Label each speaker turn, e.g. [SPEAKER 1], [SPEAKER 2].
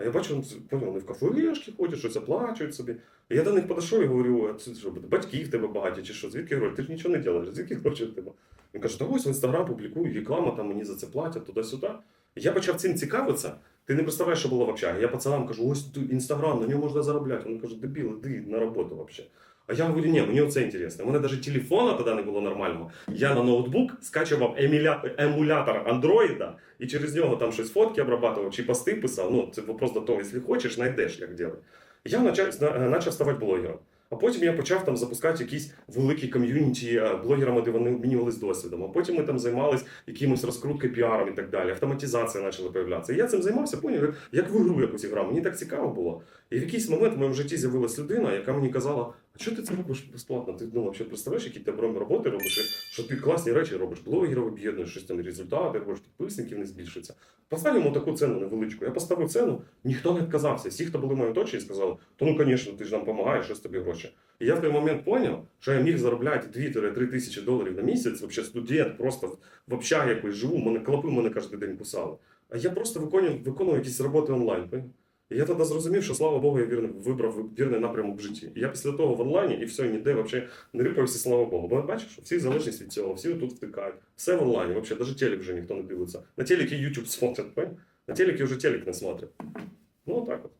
[SPEAKER 1] А я бачу, вони в кафешки ходять, щось оплачують собі. І я до них підійшов і говорю, а це що, батьки в тебе багаті чи що? Звідки гроші? Ти ж нічого не робиш, звідки гроші в тебе? Він каже, та ось в інстаграм публікую, реклама, там мені за це платять, туди-сюди. Я почав цим цікавитися. Ти не представляєш, що було в общагі. Я пацанам кажу, ось тут інстаграм, на ньому можна заробляти. Вони кажуть, дебіл, іди на роботу взагалі. А я говорю, ні, мені оце інтересно. У мене навіть телефона тоді не було нормального. Я на ноутбук скачував еміля... емулятор андроїда і через нього там щось фотки обрабатував чи пости писав. Ну, це вопрос до того, якщо хочеш, знайдеш, як робити. Я почав, почав ставати блогером. А потім я почав там запускати якісь великі ком'юніті е, блогерами, де вони обмінювались досвідом. А потім ми там займалися якимось розкруткою, піаром і так далі. Автоматизація почала появлятися. І я цим займався, поняв, як в гру якусь грав. Мені так цікаво було. І в якийсь момент в моєму житті з'явилась людина, яка мені казала: що ти це робиш безплатно? Ти ну, взагалі представляєш, які ти прям роботи робиш, що ти класні речі робиш, блогерів об'єднуєш, щось там результати, робиш, підписників не збільшується. Постав йому таку ціну невеличку. Я поставив ціну, ніхто не відказався. Всі, хто були в моєму оточенні, сказали, то ну, звісно, ти ж нам допомагаєш, щось тобі гроші. І я в той момент зрозумів, що я міг заробляти 2-3 тисячі доларів на місяць, взагалі студент, просто в общагі якось живу, мене клопи мене кожен день кусали. А я просто виконував, виконував якісь роботи онлайн. І я тоді зрозумів, що слава Богу, я вірний, вибрав вірний напрямок в житті. І я після того в онлайні і все, ніде взагалі не рипався, слава Богу. Бо бачиш, що всі залежність від цього, всі тут втикають. Все в онлайні, взагалі, навіть телек вже ніхто не дивиться. На телекі YouTube смотрять? На телекі вже телек не смотрять. Ну, так от.